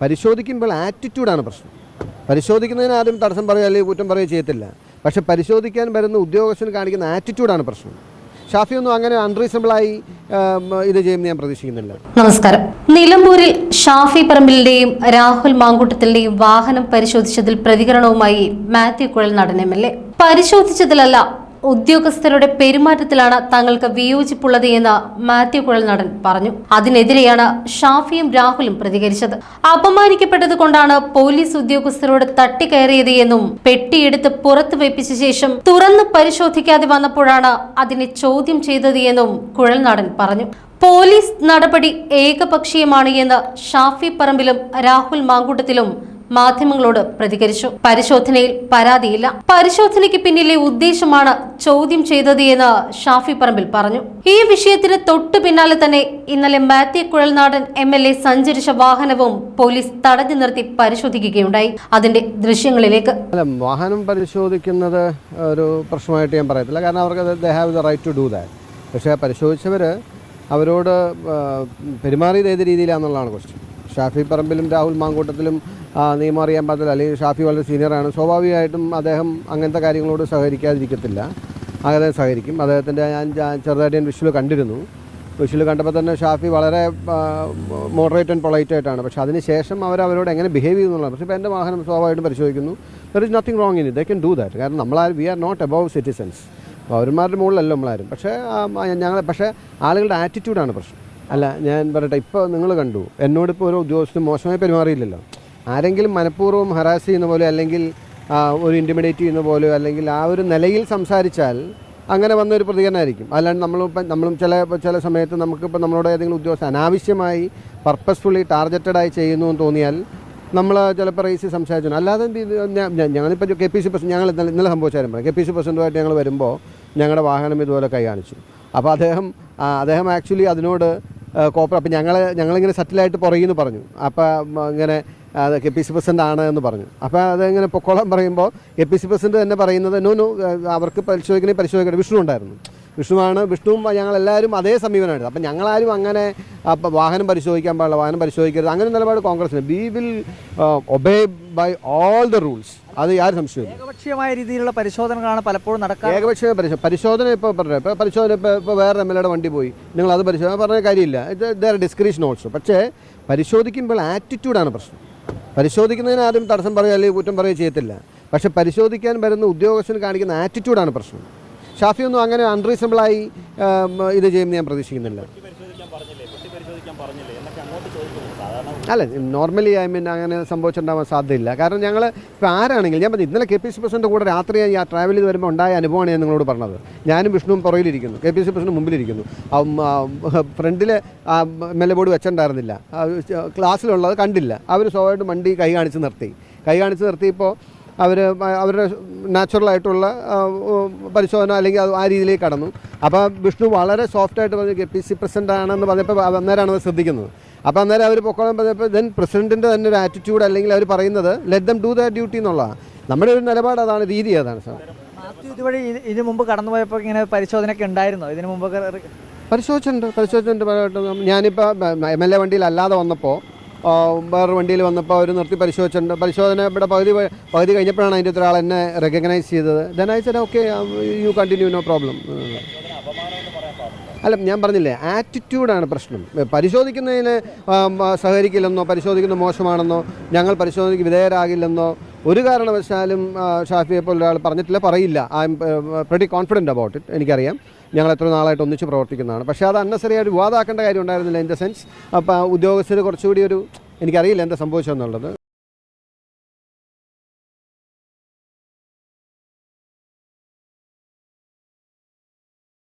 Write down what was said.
പരിശോധിക്കുമ്പോൾ ആറ്റിറ്റ്യൂഡാണ് പ്രശ്നം. പരിശോധിക്കുന്നതിന് ആരും തടസ്സം പറയുക അല്ലെങ്കിൽ കുറ്റം പറയുകയോ ചെയ്യത്തില്ല. പക്ഷെ പരിശോധിക്കാൻ വരുന്ന ഉദ്യോഗസ്ഥന് കാണിക്കുന്ന ആറ്റിറ്റ്യൂഡാണ് പ്രശ്നം. ഷാഫിയൊന്നും അങ്ങനെ അൺറീസണബിളായി ഇത് ചെയ്യുമെന്ന് ഞാൻ പ്രതീക്ഷിക്കുന്നില്ല. നമസ്കാരം. നിലമ്പൂരിൽ ഷാഫി പറമ്പിലിന്റെയും രാഹുൽ മാങ്കൂട്ടത്തിന്റെയും വാഹനം പരിശോധിച്ചതിൽ പ്രതികരണവുമായി മാത്യു കുഴൽ നടൻ എം. പരിശോധിച്ചതിലല്ല ഉദ്യോഗസ്ഥരുടെ പെരുമാറ്റത്തിലാണ് തങ്ങൾക്ക് വിയോജിപ്പുള്ളത് എന്ന് മാത്യു കുഴൽ നടൻ പറഞ്ഞു. അതിനെതിരെയാണ് ഷാഫിയും രാഹുലും പ്രതികരിച്ചത്. അപമാനിക്കപ്പെട്ടത് കൊണ്ടാണ് പോലീസ് ഉദ്യോഗസ്ഥരോട് തട്ടിക്കയറിയത് എന്നും പെട്ടിയെടുത്ത് പുറത്തു വെപ്പിച്ച ശേഷം തുറന്ന് പരിശോധിക്കാതെ വന്നപ്പോഴാണ് അതിനെ ചോദ്യം ചെയ്തത് എന്നും കുഴൽ നടൻ പറഞ്ഞു. പോലീസ് നടപടി ഏകപക്ഷീയമാണ് എന്ന് ഷാഫി പറമ്പിലും രാഹുൽ മാങ്കൂട്ടത്തിലും മാധ്യമങ്ങളോട് പ്രതികരിച്ചു. പരിശോധനയിൽ പരാതിയില്ല. പരിശോധനയ്ക്ക് പിന്നിലെ ഉദ്ദേശമാണ് ചോദ്യം ചെയ്തത് എന്ന് ഷാഫി പറമ്പിൽ പറഞ്ഞു. ഈ വിഷയത്തിന് തൊട്ടു പിന്നാലെ തന്നെ ഇന്നലെ Mathew Kuzhalnadan M L A സഞ്ചരിച്ച വാഹനവും പോലീസ് തടഞ്ഞു നിർത്തി പരിശോധിക്കുകയുണ്ടായി. അതിന്റെ ദൃശ്യങ്ങളിലേക്ക്. വാഹനം പരിശോധിക്കുന്നത് ഒരു പ്രശ്നമായിട്ട് ഞാൻ പറയത്തില്ല. കാരണം അവർക്ക് ദേ ഹാവ് റൈറ്റ് ടു പക്ഷേ പരിശോധിച്ചവർ അവരോട് പെരുമാറിയത് ഏത് രീതിയിലാണെന്നുള്ളതാണ് ക്വസ്റ്റ്യൻ ഷാഫി പറമ്പിലും രാഹുൽ മാങ്കൂട്ടത്തിലും നിയമം അറിയാൻ പാടില്ല അല്ലെങ്കിൽ ഷാഫി വളരെ സീനിയറാണ് സ്വാഭാവികമായിട്ടും അദ്ദേഹം അങ്ങനത്തെ കാര്യങ്ങളോട് സഹകരിക്കാതിരിക്കത്തില്ല. അദ്ദേഹം സഹകരിക്കും. അദ്ദേഹത്തിന്റെ ഞാൻ ചെറുതായിട്ട് ഞാൻ വിഷുവിൽ കണ്ടിരുന്നു. വിഷുവിൽ കണ്ടപ്പോൾ തന്നെ ഷാഫി വളരെ മോഡറേറ്റ് ആൻഡ് പൊളൈറ്റ് ആയിട്ടാണ്. പക്ഷേ അതിന് ശേഷം അവർ അവരോട് എങ്ങനെ ബിഹേവ് ചെയ്യുന്നുള്ളത് പക്ഷേ ഇപ്പോൾ എന്റെ വാഹനം സ്വാഭാവികമായിട്ടും പരിശോധിക്കുന്നു. There is nothing wrong in it they can do that കാരണം നമ്മളാർ we are not above citizens പൗരന്മാരുടെ മുകളിലല്ല നമ്മളാരും. പക്ഷേ ഞങ്ങൾ പക്ഷേ ആളുകളുടെ ആറ്റിറ്റ്യൂഡാണ് പ്രശ്നം. അല്ല ഞാൻ പറയട്ടെ ഇപ്പോൾ നിങ്ങൾ കണ്ടു എന്നോട് ഇപ്പോൾ ഒരു ഉദ്യോഗസ്ഥൻ മോശമായി പെരുമാറിയില്ലല്ലോ. ആരെങ്കിലും മനഃപൂർവം ഹറാസ് ചെയ്യുന്ന പോലെ അല്ലെങ്കിൽ ഒരു ഇന്റിമിഡേറ്റ് ചെയ്യുന്ന പോലെ അല്ലെങ്കിൽ ആ ഒരു നിലയിൽ സംസാരിച്ചാൽ അങ്ങനെ വന്ന ഒരു പ്രതികരണമായിരിക്കും. അല്ലാണ്ട് നമ്മളിപ്പം നമ്മളും ചില ചില സമയത്ത് നമുക്കിപ്പോൾ നമ്മളോട് ഏതെങ്കിലും ഉദ്യോഗസ്ഥ അനാവശ്യമായി പർപ്പസ്ഫുള്ളി ടാർഗറ്റഡായി ചെയ്യുന്നു എന്ന് തോന്നിയാൽ നമ്മൾ ചിലപ്പോൾ റേസ് സംസാരിച്ചു. അല്ലാതെ ഞങ്ങളിപ്പോൾ കെ പി സി പ്രസിഡന്റ് ഞങ്ങൾ ഇന്നലെ ഇന്നലെ സംഭവിച്ചാലും പറയാം. കെ പി സി പ്രസിഡന്റുമായിട്ട് ഞങ്ങൾ വരുമ്പോൾ ഞങ്ങളുടെ വാഹനം ഇതുപോലെ കൈ കാണിച്ചു അപ്പോൾ അദ്ദേഹം അദ്ദേഹം ആക്ച്വലി അതിനോട് കോപ്പർ അപ്പോൾ ഞങ്ങൾ ഞങ്ങളിങ്ങനെ സെറ്റിലായിട്ട് പുറകിന്ന് പറഞ്ഞു. അപ്പോൾ ഇങ്ങനെ കെ പി സി പ്രസിഡന്റ് ആണ് എന്ന് പറഞ്ഞു. അപ്പോൾ അതിങ്ങനെ പൊക്കോളം പറയുമ്പോൾ കെ പി സി പ്രസിഡന്റ് തന്നെ പറയുന്നത് നോ നോ അവർക്ക് പരിശോധിക്കണേ പരിശോധിക്കണം വിഷ്ണു ഉണ്ടായിരുന്നു. വിഷ്ണുവാണ്. വിഷ്ണുവും ഞങ്ങളെല്ലാവരും അതേ സമീപനമായിരുന്നു. അപ്പം ഞങ്ങളാരും അങ്ങനെ അപ്പം വാഹനം പരിശോധിക്കാൻ പാടില്ല വാഹനം പരിശോധിക്കരുത്. അങ്ങനെ നിലപാട് കോൺഗ്രസിന് we will obey by all the rules അത് യാതൊരു സംശയവും ഏകപക്ഷീയമായ രീതിയിലുള്ള പരിശോധനകളാണ് പലപ്പോഴും നടക്കുക ഏകപക്ഷീയ പരിശോധന പരിശോധന ഇപ്പോൾ പറഞ്ഞു? ഇപ്പോൾ പരിശോധന ഇപ്പോൾ ഇപ്പോൾ വേറെ എം എൽ എയുടെ വണ്ടി പോയി. നിങ്ങൾ അത് പരിശോധന പറഞ്ഞ കാര്യമില്ല. ഇത് ദർ ഡിസ്ക്രിപ്ഷൻ ഓൾസോ പക്ഷേ പരിശോധിക്കുമ്പോൾ ആറ്റിറ്റ്യൂഡാണ് പ്രശ്നം. പരിശോധിക്കുന്നതിന് ആരും തടസ്സം പറയുക അല്ലെങ്കിൽ കുറ്റം പറയുകയോ ചെയ്യത്തില്ല. പക്ഷെ പരിശോധിക്കാൻ വരുന്ന ഉദ്യോഗസ്ഥന് കാണിക്കുന്ന ആറ്റിറ്റ്യൂഡാണ് പ്രശ്നം. ഷാഫിയൊന്നും അങ്ങനെ അൺറീസണബിളായി ഇത് ചെയ്യുമെന്ന് ഞാൻ പ്രതീക്ഷിക്കുന്നില്ല. അല്ല നോർമലി ഐ മീൻ അങ്ങനെ സംഭവിച്ചിട്ടുണ്ടാവാൻ സാധ്യതയില്ല. കാരണം ഞങ്ങൾ ഇപ്പോൾ ആരാണെങ്കിലും ഞാൻ പറഞ്ഞു ഇന്നലെ കെ പി സി പ്രസിഡന്റ് കൂടെ രാത്രി ഞാൻ ട്രാവൽ ചെയ്ത് വരുമ്പോൾ ഉണ്ടായ അനുഭവമാണ് ഞാൻ നിങ്ങളോട് പറഞ്ഞത്. ഞാനും വിഷ്ണുവും പുറയിലിരിക്കുന്നു കെ പി സി പ്രസിഡന്റ് മുമ്പിലിരിക്കുന്നു. ഫ്രണ്ടിൽ എം എൽ എ ബോർഡ് വെച്ചിട്ടുണ്ടായിരുന്നില്ല. ക്ലാസ്സിലുള്ളത് കണ്ടില്ല. അവർ സ്വാഭാവികമായിട്ടും വണ്ടി കൈ കാണിച്ച് നിർത്തി. കൈ കാണിച്ച് നിർത്തിയപ്പോൾ അവർ അവരുടെ നാച്ചുറലായിട്ടുള്ള പരിശോധന അല്ലെങ്കിൽ അത് ആ രീതിയിലേക്ക് കടന്നു. അപ്പോൾ വിഷ്ണു വളരെ സോഫ്റ്റായിട്ട് പറഞ്ഞു കെ പി സി പ്രസിഡന്റ് ആണെന്ന് പറഞ്ഞപ്പോൾ അന്നേരമാണ് അത് ശ്രദ്ധിക്കുന്നത്. അപ്പോൾ അന്നേരം അവർ പൊക്കോളം പറഞ്ഞപ്പോൾ ദെൻ പ്രസിഡന്റിന്റെ തന്നെ ഒരു ആറ്റിറ്റ്യൂഡ് അല്ലെങ്കിൽ അവർ പറയുന്നത് let them do the duty എന്നുള്ളതാണ്. നമ്മുടെ ഒരു നിലപാട് അതാണ് രീതി അതാണ് സാർ ഇതുവഴി ഇതിനു മുമ്പ് കടന്നുപോയപ്പോൾ ഇങ്ങനെ പരിശോധനയൊക്കെ ഉണ്ടായിരുന്നോ? ഇതിനു മുമ്പൊക്കെ പരിശോധിച്ചിട്ടുണ്ട് പരിശോധിച്ചിട്ടുണ്ട്. ഞാനിപ്പോൾ എം എൽ എ വണ്ടിയിൽ അല്ലാതെ വന്നപ്പോൾ ആ, വേറൊരു വണ്ടിയിൽ വന്നപ്പോൾ അവർ നിർത്തി പരിശോധിച്ചിട്ടുണ്ട്. പരിശോധന ഇവിടെ പകുതി പകുതി കഴിഞ്ഞപ്പോഴാണ് അതിന്റെ ഒരാൾ എന്നെ റെക്കഗ്നൈസ് ചെയ്തത്. Then I said okay you continue no problem അല്ല ഞാൻ പറഞ്ഞില്ലേ ആറ്റിറ്റ്യൂഡാണ് പ്രശ്നം. പരിശോധിക്കുന്നതിന് സഹകരിക്കില്ലെന്നോ പരിശോധിക്കുന്നത് മോശമാണെന്നോ ഞങ്ങൾ പരിശോധനയ്ക്ക് വിധേയരാകില്ലെന്നോ ഒരു കാരണവശാലും ഷാഫിയെ പോലെ ഒരാൾ പറഞ്ഞിട്ടില്ല പറയില്ല. I'm pretty confident about it എനിക്കറിയാം. ഞങ്ങൾ എത്ര നാളായിട്ട് ഒന്നിച്ച് പ്രവർത്തിക്കുന്നതാണ്. പക്ഷേ അത് അന്നസറിയായിട്ട് വിവാദമാക്കേണ്ട കാര്യം ഉണ്ടായിരുന്നില്ല ഇൻ ദ സെൻസ് അപ്പോൾ ഉദ്യോഗസ്ഥർ കുറച്ചുകൂടി ഒരു എനിക്കറിയില്ല എന്താ സംഭവിച്ചതെന്നുള്ളത്.